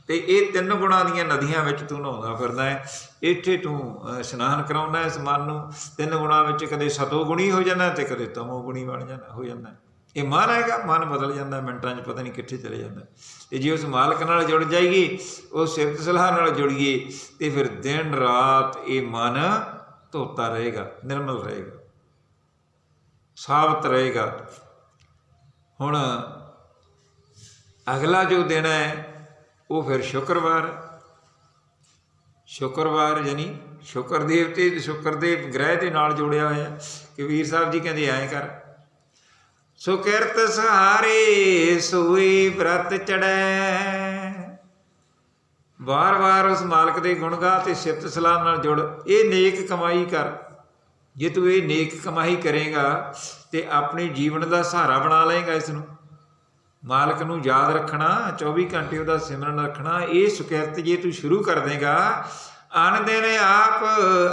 ਤੇ ਇਹ ਤਿੰਨ ਗੁਣਾਂ ਦੀਆਂ ਨਦੀਆਂ ਵਿੱਚ ਤੂੰ ਨਹਾਉਂਦਾ ਫਿਰਦਾ ਹੈ। ਇੱਥੇ ਤੂੰ ਅ, ਇਸ਼ਨਾਨ ਕਰਾਉਂਦਾ ਇਸ ਮਨ ਨੂੰ। ਤਿੰਨ ਗੁਣਾਂ ਵਿੱਚ ਕਦੇ ਸਤੋ ਗੁਣੀ ਹੋ ਜਾਂਦਾ ਤੇ ਕਦੇ ਤਮੋ ਗੁਣੀ ਬਣ ਜਾਂਦਾ ਹੋ ਜਾਂਦਾ ਇਹ ਮਨ ਹੈਗਾ ਮਨ ਬਦਲ ਜਾਂਦਾ, ਮਿੰਟਾਂ 'ਚ ਪਤਾ ਨਹੀਂ ਕਿੱਥੇ ਚਲੇ ਜਾਂਦਾ। ਤੇ ਜੇ ਉਸ ਮਾਲਕ ਨਾਲ ਜੁੜ ਜਾਈਏ, ਉਹ ਸਿਫਤ ਸਲਾਹ ਨਾਲ ਜੁੜੀਏ, ਤੇ ਫਿਰ ਦਿਨ ਰਾਤ ਇਹ ਮਨ ਧੋਤਾ ਰਹੇਗਾ, ਨਿਰਮਲ ਰਹੇਗਾ। ਸਾਬਤ ਰਹੇਗਾ। ਹੁਣ ਅਗਲਾ ਜੋ ਦਿਨ ਹੈ, ਉਹ ਫਿਰ ਸ਼ੁੱਕਰਵਾਰ। ਸ਼ੁੱਕਰਵਾਰ ਯਾਨੀ ਸ਼ੁਕਰਦੇਵ ਤੇ ਸ਼ੁਕਰਦੇਵ ਗ੍ਰਹਿ ਦੇ ਨਾਲ ਜੋੜਿਆ ਹੋਇਆ, ਕਿ ਵੀਰ ਸਾਹਿਬ ਜੀ ਕਹਿੰਦੇ ਐਂ ਕਰ ਸੋ ਕਿਰਤ ਸਹਾਰੇ ਸੋਈ ਬ੍ਰਤ ਚੜੈ ਵਾਰ-ਵਾਰ ਉਸ ਮਾਲਕ ਦੇ ਗੁਣਗਾ ਤੇ ਸਿਫਤ ਸਲਾਹ ਨਾਲ ਜੁੜ। ਇਹ ਨੇਕ ਕਮਾਈ ਕਰ। ਜੇ ਤੂੰ ਇਹ ਨੇਕ ਕਮਾਈ ਕਰੇਗਾ ਤੇ ਆਪਣੇ ਜੀਵਨ ਦਾ ਸਹਾਰਾ ਬਣਾ ਲਏਗਾ ਇਸ ਨੂੰ। ਮਾਲਕ ਨੂੰ ਯਾਦ ਰੱਖਣਾ 24 ਘੰਟੇ ਉਹਦਾ ਸਿਮਰਨ ਰੱਖਣਾ, ਇਹ ਸੁਕਿਰਤ ਜੇ ਤੂੰ ਸ਼ੁਰੂ ਕਰ ਦੇਗਾ ਅਨ ਦਿਨ ਆਪ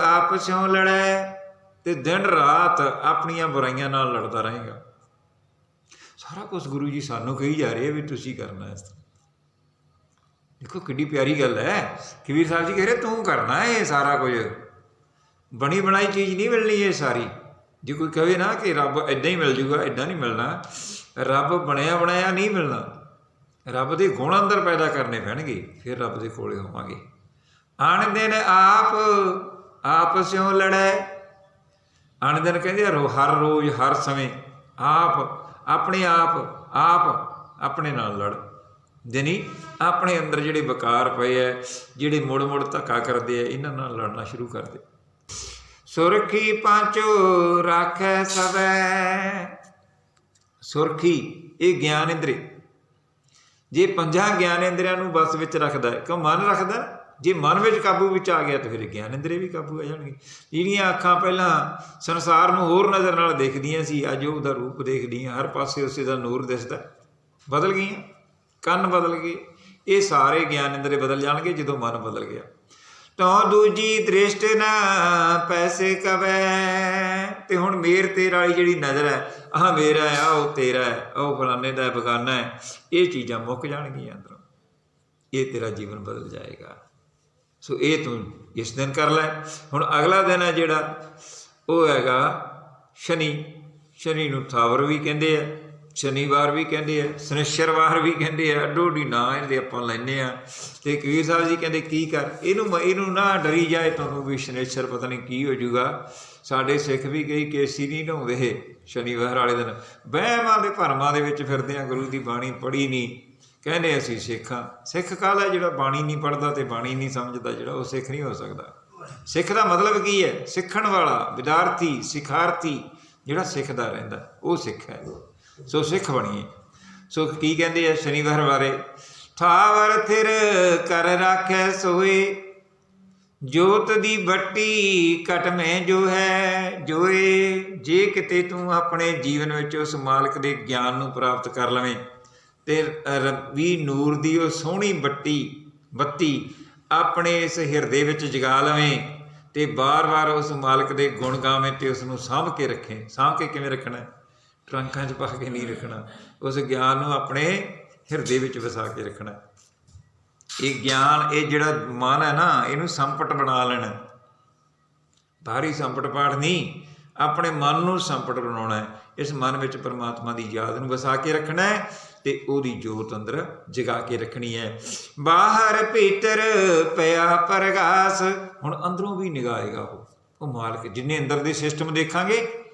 ਆਪ ਸਿਉ ਲੜੈ ਤੇ ਦਿਨ ਰਾਤ ਆਪਣੀਆਂ ਬੁਰਾਈਆਂ ਨਾਲ ਲੜਦਾ ਰਹੇਗਾ। ਸਾਰਾ ਕੁਝ ਗੁਰੂ ਜੀ ਸਾਨੂੰ ਕਹੀ ਜਾ ਰਹੇ ਆ ਵੀ ਤੁਸੀਂ ਕਰਨਾ ਇਸ ਤਰ੍ਹਾਂ। ਦੇਖੋ ਕਿੱਡੀ ਪਿਆਰੀ ਗੱਲ ਹੈ। ਕਬੀਰ ਸਾਹਿਬ ਜੀ ਕਹਿ ਰਹੇ, ਤੂੰ ਕਰਨਾ ਹੈ ਇਹ ਸਾਰਾ ਕੁਝ। ਬਣੀ ਬਣਾਈ ਚੀਜ਼ ਨਹੀਂ ਮਿਲਣੀ ਇਹ ਸਾਰੀ। ਜੇ ਕੋਈ ਕਹੇ ਨਾ ਕਿ ਰੱਬ ਇਦਾਂ ਹੀ ਮਿਲ ਜੂਗਾ ਇਦਾਂ ਨਹੀਂ ਮਿਲਣਾ। ਰੱਬ ਬਣਿਆ ਬਣਾਇਆ ਨਹੀਂ ਮਿਲਣਾ। ਰੱਬ ਦੇ ਗੁਣ ਅੰਦਰ ਪੈਦਾ ਕਰਨੇ ਪੈਣਗੇ, ਫਿਰ ਰੱਬ ਦੇ ਕੋਲੇ ਹੋਵਾਂਗੇ। ਆਣ ਆਪ ਆਪ ਸਿਉ ਲੜੈ। ਆਣ ਕਹਿੰਦੇ ਆ ਰੋ, ਹਰ ਰੋਜ਼, ਹਰ ਸਮੇਂ ਆਪ ਆਪਣੇ ਆਪ ਆਪ ਆਪਣੇ ਨਾਲ ਲੜ। ਦਿਨੀ ਆਪਣੇ ਅੰਦਰ ਜਿਹੜੇ ਵਿਕਾਰ ਪਏ ਐ, ਜਿਹੜੇ ਮੁੜ ਮੁੜ ਧੱਕਾ ਕਰਦੇ ਐ, ਇਹਨਾਂ ਨਾਲ ਲੜਨਾ ਸ਼ੁਰੂ ਕਰ ਦੇ। ਸੁਰਖੀ ਪਾਂਚੋ ਰਾਖੈ ਸਵੈ। ਸੁਰਖੀ, ਇਹ ਗਿਆਨ ਇੰਦਰੀ। ਜੇ ਪੰਜਾਂ ਗਿਆਨ ਇੰਦਰੀਆਂ ਨੂੰ ਬਸ ਵਿੱਚ ਰੱਖਦਾ ਹੈ ਕਿਉਂ ਮਨ ਰੱਖਦਾ? ਜੇ ਮਨ ਵਿੱਚ ਕਾਬੂ ਵਿੱਚ ਆ ਗਿਆ ਤਾਂ ਫਿਰ ਗਿਆਨ ਇੰਦਰੀ ਵੀ ਕਾਬੂ ਆ ਜਾਣਗੇ। ਜਿਹੜੀਆਂ ਅੱਖਾਂ ਪਹਿਲਾਂ ਸੰਸਾਰ ਨੂੰ ਹੋਰ ਨਜ਼ਰ ਨਾਲ ਦੇਖਦੀਆਂ ਸੀ, ਅੱਜ ਉਹਦਾ ਰੂਪ ਦੇਖਦੀਆਂ, ਹਰ ਪਾਸੇ ਉਸੇ ਦਾ ਨੂਰ ਦਿਸਦਾ ਬਦਲ ਗਈਆਂ, ਕੰਨ ਬਦਲ ਗਏ, ਇਹ ਸਾਰੇ ਗਿਆਨ ਇੰਦਰੀ ਬਦਲ ਜਾਣਗੇ ਜਦੋਂ ਮਨ ਬਦਲ ਗਿਆ। ਤਾਂ ਦੂਜੀ ਦ੍ਰਿਸ਼ਟ ਨਾ ਪੈਸੇ ਕਵੈ, ਤੇ ਹੁਣ ਮੇਰ ਤੇਰਾ ਵਾਲੀ ਜਿਹੜੀ ਨਜ਼ਰ ਹੈ, ਆਹ ਮੇਰਾ ਹੈ, ਆਹ ਉਹ ਤੇਰਾ ਹੈ ਉਹ ਫਲਾਣੇ ਦਾ ਬਗਾਨਾ ਹੈ, ਇਹ ਚੀਜ਼ਾਂ ਮੁੱਕ ਜਾਣਗੀਆਂ ਅੰਦਰੋਂ। ਇਹ ਤੇਰਾ ਜੀਵਨ ਬਦਲ ਜਾਏਗਾ। ਸੋ ਇਹ ਤੂੰ ਇਸ ਦਿਨ ਕਰ ਲੈ। ਹੁਣ ਅਗਲਾ ਦਿਨ ਹੈ ਜਿਹੜਾ, ਉਹ ਹੈਗਾ ਸ਼ਨੀ। ਸ਼ਨੀ ਨੂੰ ਥਾਵਰ ਵੀ ਕਹਿੰਦੇ ਆ, ਸ਼ਨੀਵਾਰ ਵੀ ਕਹਿੰਦੇ ਆ, ਸ਼ਨਿਸ਼ਰਵਾਰ ਵੀ ਕਹਿੰਦੇ ਆ। ਅੱਡੋ ਢੀ ਨਾਂ ਇਹਦੇ ਆਪਾਂ ਲੈਨੇ ਆ। ਤੇ ਕਬੀਰ ਸਾਹਿਬ ਜੀ ਕਹਿੰਦੇ, ਕੀ ਕਰ? ਇਹਨੂੰ ਮ- ਇਹਨੂੰ ਨਾ ਡਰੀ ਜਾਏ ਤੁਹਾਨੂੰ ਵੀ ਸ਼ਨਿਸ਼ਰ ਪਤਾ ਨਹੀਂ ਕੀ ਹੋ ਜਾਊਗਾ। ਸਾਡੇ ਸਿੱਖ ਵੀ ਕਈ ਕੇਸੀ ਨਹੀਂ ਨਹਾਉਂਦੇ ਇਹ ਸ਼ਨੀਵਾਰ ਵਾਲੇ ਦਿਨ। ਵਹਿਮਾਂ ਦੇ ਭਰਮਾਂ ਦੇ ਵਿੱਚ ਫਿਰਦੇ ਆ, ਗੁਰੂ ਦੀ ਬਾਣੀ ਪੜ੍ਹੀ ਨਹੀਂ। ਕਹਿੰਦੇ ਅਸੀਂ ਸਿੱਖ। ਸਿੱਖਾਂ ਸਿੱਖ ਕਾਹਦਾ ਜਿਹੜਾ ਬਾਣੀ ਨਹੀਂ ਪੜਦਾ ਤੇ ਬਾਣੀ ਨਹੀਂ ਸਮਝਦਾ, ਜਿਹੜਾ ਉਹ ਸਿੱਖ ਨਹੀਂ ਹੋ ਸਕਦਾ। ਸਿੱਖ ਦਾ ਮਤਲਬ ਕੀ ਹੈ? ਸਿੱਖਣ ਵਾਲਾ, ਵਿਦਿਆਰਥੀ, ਸਿਖਾਰਥੀ, ਜਿਹੜਾ ਸਿੱਖਦਾ ਰਹਿੰਦਾ, ਉਹ ਸਿੱਖ ਹੈ। ਸੋ ਸਿੱਖ ਬਣੀਏ। ਸੋ ਕੀ ਕਹਿੰਦੇ ਆ ਸ਼ਨੀਵਾਰ ਬਾਰੇ? ਥਾਵਰ ਥਿਰ ਕਰ ਰਾਖੈ ਸੋਏ, ਜੋਤ ਦੀ ਬੱਟੀ ਕਟਮੇ ਜੋ ਹੈ ਜੋਏ, ਜੇ ਕਿਤੇ ਤੂੰ ਆਪਣੇ ਜੀਵਨ ਵਿੱਚ ਉਸ ਮਾਲਕ ਦੇ ਗਿਆਨ ਨੂੰ ਪ੍ਰਾਪਤ ਕਰ ਲਵੇਂ ਤੇ ਰੱਬੀ ਨੂਰ ਦੀ ਉਹ ਸੋਹਣੀ ਬੱਟੀ, ਬੱਤੀ ਆਪਣੇ ਇਸ ਹਿਰਦੇ ਵਿੱਚ ਜਗਾ ਲਵੇਂ ਤੇ ਬਾਰ-ਬਾਰ ਉਸ ਮਾਲਕ ਦੇ ਗੁਣ ਗਾਵੇਂ ਤੇ ਉਸ ਨੂੰ ਸਾਂਭ ਕੇ ਰੱਖੇ। ਸਾਂਭ ਕੇ ਕਿਵੇਂ ਰੱਖਣਾ? ਟਰੰਕਾਂ 'ਚ ਪਾ ਕੇ ਨਹੀਂ ਰੱਖਣਾ। ਉਸ ਗਿਆਨ ਨੂੰ ਆਪਣੇ ਹਿਰਦੇ ਵਿੱਚ ਵਸਾ ਕੇ ਰੱਖਣਾ। ਇਹ ਗਿਆਨ, ਇਹ ਜਿਹੜਾ ਮਨ ਹੈ ਨਾ, ਇਹਨੂੰ ਸੰਪਟ ਬਣਾ ਲੈਣਾ। ਬਾਹਰੀ ਸੰਪਟ ਪਾਠ ਨਹੀਂ, ਆਪਣੇ ਮਨ ਨੂੰ ਸੰਪਟ ਬਣਾਉਣਾ ਹੈ। ਇਸ ਮਨ ਵਿੱਚ ਪਰਮਾਤਮਾ ਦੀ ਯਾਦ ਨੂੰ ਵਸਾ ਕੇ ਰੱਖਣਾ ਹੈ। ਤੇ ਉਹਦੀ ਜੋਤ ਅੰਦਰ ਜਗਾ ਕੇ ਰੱਖਣੀ ਹੈ। ਬਾਹਰ ਭੀਤਰ ਪਿਆ ਪ੍ਰਗਾਸ। ਹੁਣ ਅੰਦਰੋਂ ਵੀ ਨਿਗਾਹੇਗਾ ਉਹ। ਉਹ ਮਾਲਕ, ਜਿੰਨੇ ਅੰਦਰ ਦੇ ਸਿਸਟਮ ਦੇਖਾਂਗੇ,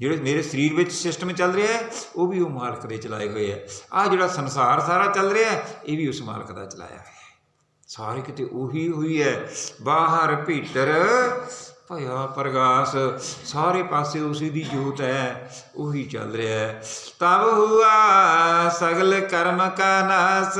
ਜਿਹੜੇ ਮੇਰੇ ਸਰੀਰ ਵਿੱਚ ਸਿਸਟਮ ਚੱਲ ਰਿਹਾ ਹੈ, ਉਹ ਵੀ ਉਹ ਮਾਲਕ ਦੇ ਚਲਾਏ ਹੋਏ ਹੈ। ਆ ਜਿਹੜਾ ਸੰਸਾਰ ਸਾਰਾ ਚੱਲ ਰਿਹਾ ਹੈ, ਇਹ ਵੀ ਉਸ ਮਾਲਕ ਦਾ ਚਲਾਇਆ ਹੋਇਆ ਹੈ। ਸਾਰੇ ਕਿਤੇ ਉਹੀ ਹੋਈ ਹੈ। ਬਾਹਰ ਭੀਤਰ ਭਇਆ ਪ੍ਰਗਾਸ, ਸਾਰੇ ਪਾਸੇ ਉਸੇ ਦੀ ਜੋਤ ਹੈ, ਉਹੀ ਚੱਲ ਰਿਹਾ ਹੈ। ਤਬ ਹੁਆ ਸਗਲ ਕਰਮ ਕਾ ਨਾਸ।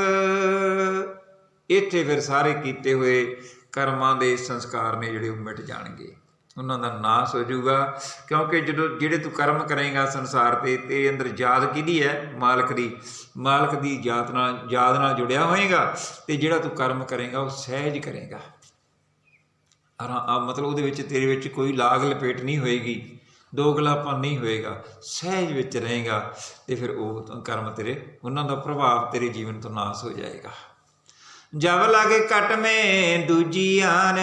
ਇੱਥੇ ਫਿਰ ਸਾਰੇ ਕੀਤੇ ਹੋਏ ਕਰਮਾਂ ਦੇ ਸੰਸਕਾਰ ਨੇ ਜਿਹੜੇ ਉਹ ਮਿਟ ਜਾਣਗੇ। ਉਹਨਾਂ ਦਾ ਨਾਸ ਹੋ ਜਾਊਗਾ, ਕਿਉਂਕਿ ਜਦੋਂ ਜਿਹੜੇ ਤੂੰ ਕਰਮ ਕਰੇਗਾ ਸੰਸਾਰ ਤੇ ਤੇ ਅੰਦਰ ਯਾਦ ਕਿਹਦੀ ਹੈ? ਮਾਲਕ ਦੀ। ਮਾਲਕ ਦੀ ਯਾਦ ਨਾਲ ਯਾਦ ਨਾਲ ਜੁੜਿਆ ਹੋਏਗਾ, ਤੇ ਜਿਹੜਾ ਤੂੰ ਕਰਮ ਕਰੇਗਾ ਉਹ ਸਹਿਜ ਕਰੇਗਾ। ਆ ਮਤਲਬ ਉਹਦੇ ਵਿੱਚ ਤੇਰੇ ਵਿੱਚ ਕੋਈ ਲਾਗ ਲਪੇਟ ਨਹੀਂ ਹੋਏਗੀ, ਦੋਗਲਾਪਨ ਨਹੀਂ ਹੋਏਗਾ, ਸਹਿਜ ਵਿੱਚ ਰਹੇਗਾ ਤੇ ਫਿਰ ਉਹ ਕਰਮ ਤੇਰੇ, ਉਹਨਾਂ ਦਾ ਪ੍ਰਭਾਵ ਤੇਰੇ ਜੀਵਨ ਤੋਂ ਨਾਸ ਹੋ ਜਾਏਗਾ। ਜਬ ਲਾਗੇ ਕਟ ਮੇ ਦੂਜੀ ਆਨ,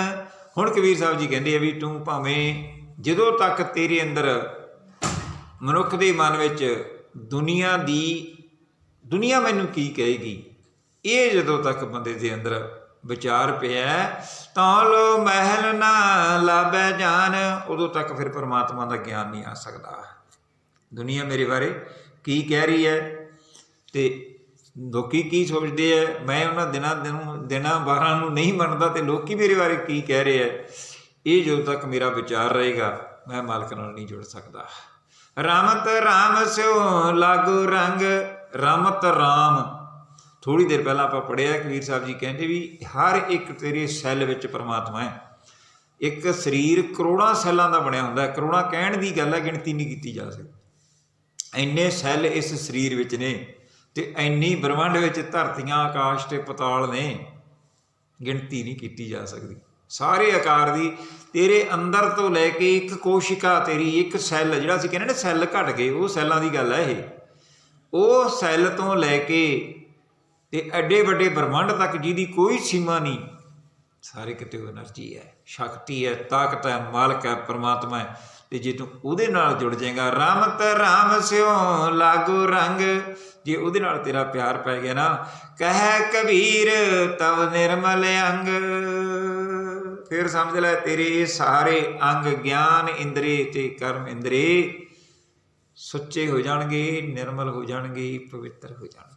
ਹੁਣ ਕਬੀਰ ਸਾਹਿਬ ਜੀ ਕਹਿੰਦੇ ਆ ਵੀ ਤੂੰ ਭਾਵੇਂ ਜਦੋਂ ਤੱਕ ਤੇਰੇ ਅੰਦਰ ਮਨੁੱਖ ਦੇ ਮਨ ਵਿੱਚ ਦੁਨੀਆ ਦੀ, ਦੁਨੀਆ ਮੈਨੂੰ ਕੀ ਕਹੇਗੀ? ਇਹ ਜਦੋਂ ਤੱਕ ਬੰਦੇ ਦੇ ਅੰਦਰ ਵਿਚਾਰ ਪਿਆ ਤਾਂ ਲੋ ਮਹਿਲ ਨਾ ਲਾਬੈ ਜਾਨ, ਉਦੋਂ ਤੱਕ ਫਿਰ ਪਰਮਾਤਮਾ ਦਾ ਗਿਆਨ ਨਹੀਂ ਆ ਸਕਦਾ। ਦੁਨੀਆ ਮੇਰੇ ਬਾਰੇ ਕੀ ਕਹਿ ਰਹੀ ਹੈ ਤੇ ਲੋਕੀ ਕੀ ਸੋਚਦੇ ਐ ਮੈਂ ਉਹਨਾਂ ਦਿਨਾਂ ਦਿਨ ਦਿਨਾਂ ਬਾਰਾਂ ਨੂੰ ਨਹੀਂ ਮੰਨਦਾ ਤੇ ਲੋਕੀ ਮੇਰੇ ਬਾਰੇ ਕੀ ਕਹਿ ਰਹੇ ਐ ਇਹ ਜਦੋਂ ਤੱਕ ਮੇਰਾ ਵਿਚਾਰ ਰਹੇਗਾ, ਮੈਂ ਮਾਲਕ ਨਾਲ ਨਹੀਂ ਜੁੜ ਸਕਦਾ। ਰਾਮਤ ਰਾਮ ਸਿਓ ਲਾਗੂ ਰੰਗ, ਰਾਮਤ ਰਾਮ ਥੋੜੀ ਦੇਰ ਪਹਿਲਾਂ ਆਪਾਂ ਪੜਿਆ ਕਬੀਰ ਸਾਹਿਬ ਜੀ ਕਹਿੰਦੇ ਵੀ ਹਰ ਇੱਕ ਤੇਰੇ ਸੈੱਲ ਵਿੱਚ ਪਰਮਾਤਮਾ ਹੈ। ਇੱਕ ਸਰੀਰ ਕਰੋੜਾਂ ਸੈੱਲਾਂ ਦਾ ਬਣਿਆ ਹੁੰਦਾ ਹੈ। ਕਰੋੜਾਂ ਕਹਿਣ ਦੀ ਗੱਲ ਹੈ, ਗਿਣਤੀ ਨਹੀਂ ਕੀਤੀ ਜਾ ਸਕਦੀ। ਇੰਨੇ ਸੈੱਲ ਇਸ ਸਰੀਰ ਵਿੱਚ ਨੇ ਤੇ ਇੰਨੀ ਬ੍ਰਹਮੰਡ ਵਿੱਚ ਧਰਤੀਆਂ, ਆਕਾਸ਼ ਤੇ ਪਤਾਲ ਨੇ, ਗਿਣਤੀ ਨਹੀਂ ਕੀਤੀ ਜਾ ਸਕਦੀ। ਸਾਰੇ ਆਕਾਰ ਦੀ ਤੇਰੇ ਅੰਦਰ ਤੋਂ ਲੈ ਕੇ ਇੱਕ ਕੋਸ਼ਿਕਾ ਤੇਰੀ, ਇੱਕ ਸੈੱਲ ਜਿਹੜਾ ਅਸੀਂ ਕਹਿੰਦੇ ਨੇ ਸੈੱਲ ਘਟ ਗਏ, ਉਹ ਸੈੱਲਾਂ ਦੀ ਗੱਲ ਹੈ ਇਹ। ਉਹ ਸੈੱਲ ਤੋਂ ਲੈ ਕੇ ਤੇ ਐਡੇ ਵੱਡੇ ਬ੍ਰਹਮੰਡ ਤੱਕ ਜਿਹਦੀ ਕੋਈ ਸੀਮਾ ਨਹੀਂ, ਸਾਰੇ ਕਿਤੇ ਉਹ એનર્ਜੀ ਹੈ, ਸ਼ਕਤੀ ਹੈ, ਤਾਕਤ ਹੈ, ਮਾਲਕ ਹੈ, ਪਰਮਾਤਮਾ ਹੈ, ਤੇ ਜੇ ਤੂੰ ਉਹਦੇ ਨਾਲ ਜੁੜ ਜਾਏਗਾ, ਰਾਮ ਰਾਮਤ ਰਾਮ ਸਿਓ ਲਾਗੂ ਰੰਗ, ਜੇ ਉਹਦੇ ਨਾਲ ਤੇਰਾ ਪਿਆਰ ਪੈ ਗਿਆ ਨਾ, ਕਹਿ ਕਬੀਰ ਤਵ ਨਿਰਮਲ ਅੰਗ। ਫਿਰ ਸਮਝ ਲੈ ਤੇਰੇ ਸਾਰੇ ਅੰਗ ਗਿਆਨ ਇੰਦਰੀ ਤੇ ਕਰਮ ਇੰਦਰੀ ਸੁੱਚੇ ਹੋ ਜਾਣਗੇ, ਨਿਰਮਲ ਹੋ ਜਾਣਗੇ, ਪਵਿੱਤਰ ਹੋ ਜਾਣਗੇ।